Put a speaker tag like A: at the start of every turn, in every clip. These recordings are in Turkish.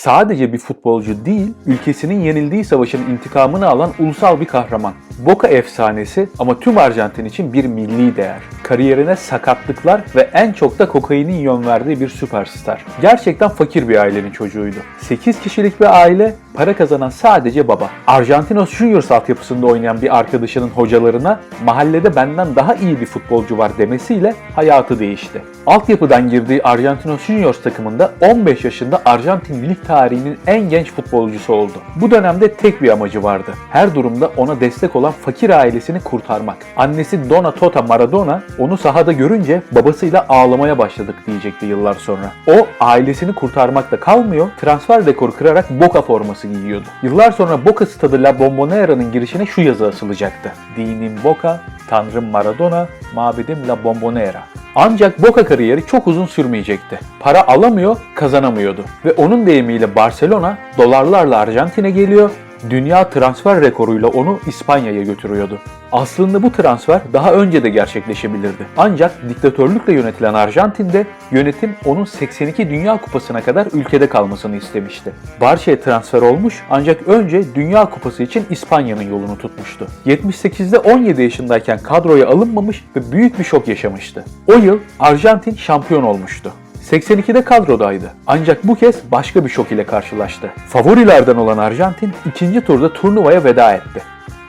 A: Sadece bir futbolcu değil, ülkesinin yenildiği savaşın intikamını alan ulusal bir kahraman. Boca efsanesi ama tüm Arjantin için bir milli değer. Kariyerine sakatlıklar ve en çok da kokainin yön verdiği bir süperstar. Gerçekten fakir bir ailenin çocuğuydu. 8 kişilik bir aile, para kazanan sadece baba. Argentinos Juniors altyapısında oynayan bir arkadaşının hocalarına mahallede benden daha iyi bir futbolcu var demesiyle hayatı değişti. Altyapıdan girdiği Argentinos Juniors takımında 15 yaşında Arjantin lig tarihinin en genç futbolcusu oldu. Bu dönemde tek bir amacı vardı. Her durumda ona destek olan fakir ailesini kurtarmak. Annesi Dona Tota Maradona onu sahada görünce babasıyla ağlamaya başladık diyecekti yıllar sonra. O ailesini kurtarmakta kalmıyor, transfer rekoru kırarak Boca forması giyiyordu. Yıllar sonra Boca stadı La Bombonera'nın girişine şu yazı asılacaktı. Dinim Boca, Tanrım Maradona, mabedim La Bombonera. Ancak Boca kariyeri çok uzun sürmeyecekti. Para alamıyor, kazanamıyordu. Ve onun deyimiyle Barcelona dolarlarla Arjantin'e geliyor, dünya transfer rekoruyla onu İspanya'ya götürüyordu. Aslında bu transfer daha önce de gerçekleşebilirdi. Ancak diktatörlükle yönetilen Arjantin'de yönetim onun 82 Dünya Kupası'na kadar ülkede kalmasını istemişti. Barça'ya transfer olmuş ancak önce Dünya Kupası için İspanya'nın yolunu tutmuştu. 78'de 17 yaşındayken kadroya alınmamış ve büyük bir şok yaşamıştı. O yıl Arjantin şampiyon olmuştu. 82'de kadrodaydı. Ancak bu kez başka bir şok ile karşılaştı. Favorilerden olan Arjantin ikinci turda turnuvaya veda etti.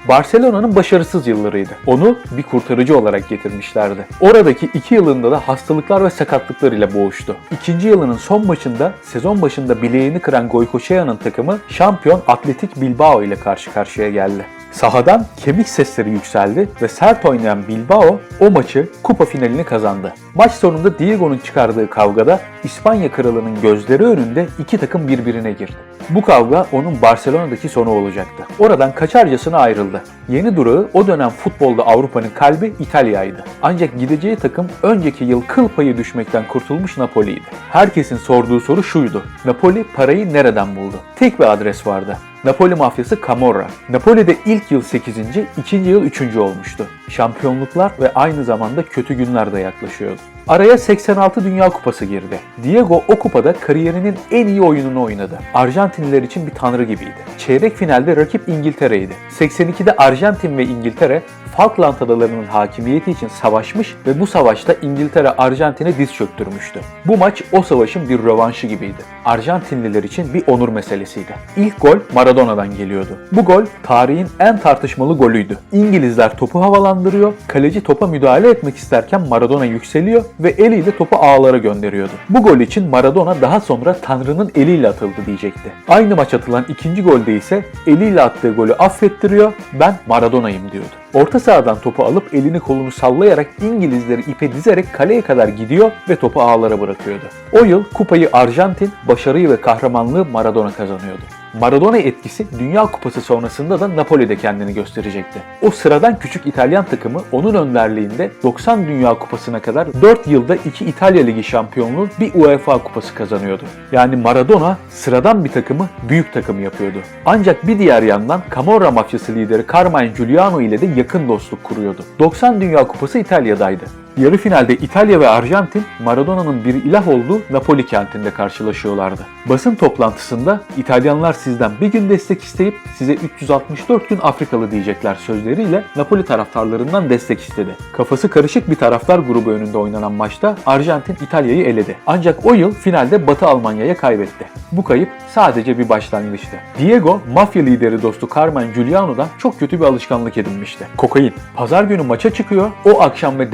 A: Barcelona'nın başarısız yıllarıydı. Onu bir kurtarıcı olarak getirmişlerdi. Oradaki iki yılında da hastalıklar ve sakatlıklar ile boğuştu. İkinci yılının son maçında sezon başında bileğini kıran Goycochea'nın takımı şampiyon Atletik Bilbao ile karşı karşıya geldi. Sahadan kemik sesleri yükseldi ve sert oynayan Bilbao o maçı kupa finalini kazandı. Maç sonunda Diego'nun çıkardığı kavgada İspanya kralının gözleri önünde iki takım birbirine girdi. Bu kavga onun Barcelona'daki sonu olacaktı. Oradan kaçarcasına ayrıldı. Yeni durağı o dönem futbolda Avrupa'nın kalbi İtalya'ydı. Ancak gideceği takım önceki yıl kıl payı düşmekten kurtulmuş Napoli'ydi. Herkesin sorduğu soru şuydu. Napoli parayı nereden buldu? Tek bir adres vardı. Napoli mafyası Camorra. Napoli'de ilk yıl 8. ikinci yıl 3. olmuştu. Şampiyonluklar ve aynı zamanda kötü günler de yaklaşıyordu. Araya 86 Dünya Kupası girdi. Diego o kupada kariyerinin en iyi oyununu oynadı. Arjantinliler için bir tanrı gibiydi. Çeyrek finalde rakip İngiltere'ydi. 82'de Arjantin ve İngiltere Falkland Adaları'nın hakimiyeti için savaşmış ve bu savaşta İngiltere Arjantin'e diz çöktürmüştü. Bu maç o savaşın bir rövanşı gibiydi. Arjantinliler için bir onur meselesiydi. İlk gol Maradona'dan geliyordu. Bu gol tarihin en tartışmalı golüydü. İngilizler topu havalandırıyor, kaleci topa müdahale etmek isterken Maradona yükseliyor ve eliyle topu ağlara gönderiyordu. Bu gol için Maradona daha sonra Tanrı'nın eliyle atıldı diyecekti. Aynı maç atılan ikinci golde ise eliyle attığı golü affettiriyor, ben Maradona'yım diyordu. Orta sahadan topu alıp elini kolunu sallayarak İngilizleri ipe dizerek kaleye kadar gidiyor ve topu ağlara bırakıyordu. O yıl kupayı Arjantin, başarıyı ve kahramanlığı Maradona kazanıyordu. Maradona etkisi Dünya Kupası sonrasında da Napoli'de kendini gösterecekti. O sıradan küçük İtalyan takımı onun önderliğinde 90 Dünya Kupası'na kadar 4 yılda 2 İtalya Ligi şampiyonluğu bir UEFA Kupası kazanıyordu. Yani Maradona sıradan bir takımı büyük takım yapıyordu. Ancak bir diğer yandan Camorra mafyası lideri Carmine Giuliano ile de yakın dostluk kuruyordu. 90 Dünya Kupası İtalya'daydı. Yarı finalde İtalya ve Arjantin Maradona'nın bir ilah olduğu Napoli kentinde karşılaşıyorlardı. Basın toplantısında İtalyanlar sizden bir gün destek isteyip size 364 gün Afrikalı diyecekler sözleriyle Napoli taraftarlarından destek istedi. Kafası karışık bir taraftar grubu önünde oynanan maçta Arjantin İtalya'yı eledi. Ancak o yıl finalde Batı Almanya'ya kaybetti. Bu kayıp sadece bir başlangıçtı. Diego, mafya lideri dostu Carmen Giuliano'dan çok kötü bir alışkanlık edinmişti. Kokain. Pazar günü maça çıkıyor, o akşam ve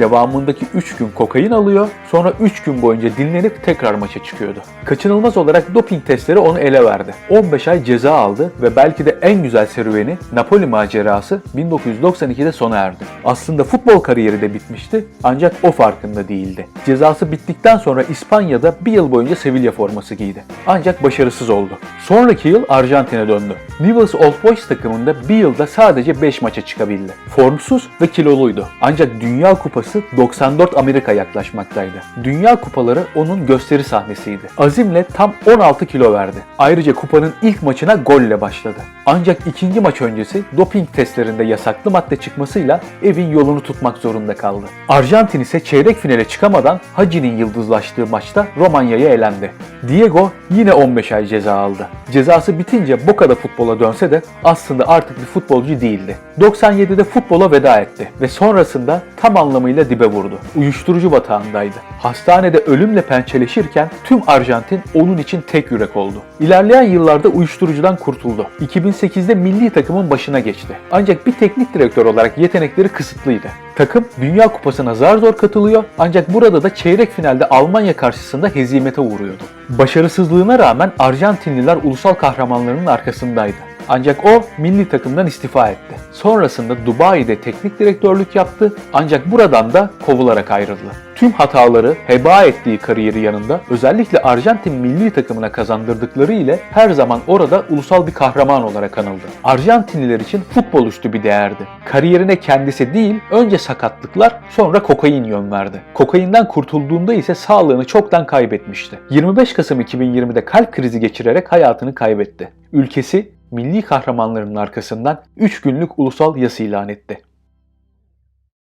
A: devamındaki 3 gün kokain alıyor, sonra 3 gün boyunca dinlenip tekrar maça çıkıyordu. Kaçınılmaz olarak doping testleri onu ele verdi. 15 ay ceza aldı ve belki de en güzel serüveni Napoli macerası 1992'de sona erdi. Aslında futbol kariyeri de bitmişti ancak o farkında değildi. Cezası bittikten sonra İspanya'da bir yıl boyunca Sevilla forması giydi. Ancak başarısız oldu. Sonraki yıl Arjantin'e döndü. Newell's Old Boys takımında bir yılda sadece 5 maça çıkabildi. Formsuz ve kiloluydu. Ancak Dünya Kupası 94 Amerika yaklaşmaktaydı. Dünya Kupaları onun gösteri sahnesiydi. Azimle tam 16 kilo verdi. Ayrıca kupanın ilk maçına golle başladı. Ancak ikinci maç öncesi doping testlerinde yasaklı madde çıkmasıyla evin yolunu tutmak zorunda kaldı. Arjantin ise çeyrek finale çıkamadan Hacı'nin yıldızlaştığı maçta Romanya'ya elendi. Diego yine 15 ay ceza aldı. Cezası bitince Boca'da futbola dönse de aslında artık bir futbolcu değildi. 97'de futbola veda etti ve sonrasında tam anlamıyla dibe vurdu. Uyuşturucu batağındaydı. Hastanede ölümle pençeleşirken tüm Arjantin onun için tek yürek oldu. İlerleyen yıllarda uyuşturucudan kurtuldu. 2008'de milli takımın başına geçti. Ancak bir teknik direktör olarak yetenekleri kısıtlıydı. Takım Dünya Kupası'na zar zor katılıyor ancak burada da çeyrek finalde Almanya karşısında hezimete uğruyordu. Başarısızlığına rağmen Arjantinliler ulusal kahramanlarının arkasındaydı. Ancak o milli takımdan istifa etti. Sonrasında Dubai'de teknik direktörlük yaptı ancak buradan da kovularak ayrıldı. Tüm hataları heba ettiği kariyeri yanında özellikle Arjantin milli takımına kazandırdıkları ile her zaman orada ulusal bir kahraman olarak anıldı. Arjantinliler için futbol üstü bir değerdi. Kariyerine kendisi değil önce sakatlıklar sonra kokain yön verdi. Kokainden kurtulduğunda ise sağlığını çoktan kaybetmişti. 25 Kasım 2020'de kalp krizi geçirerek hayatını kaybetti. Ülkesi milli kahramanlarının arkasından 3 günlük ulusal yas ilan etti.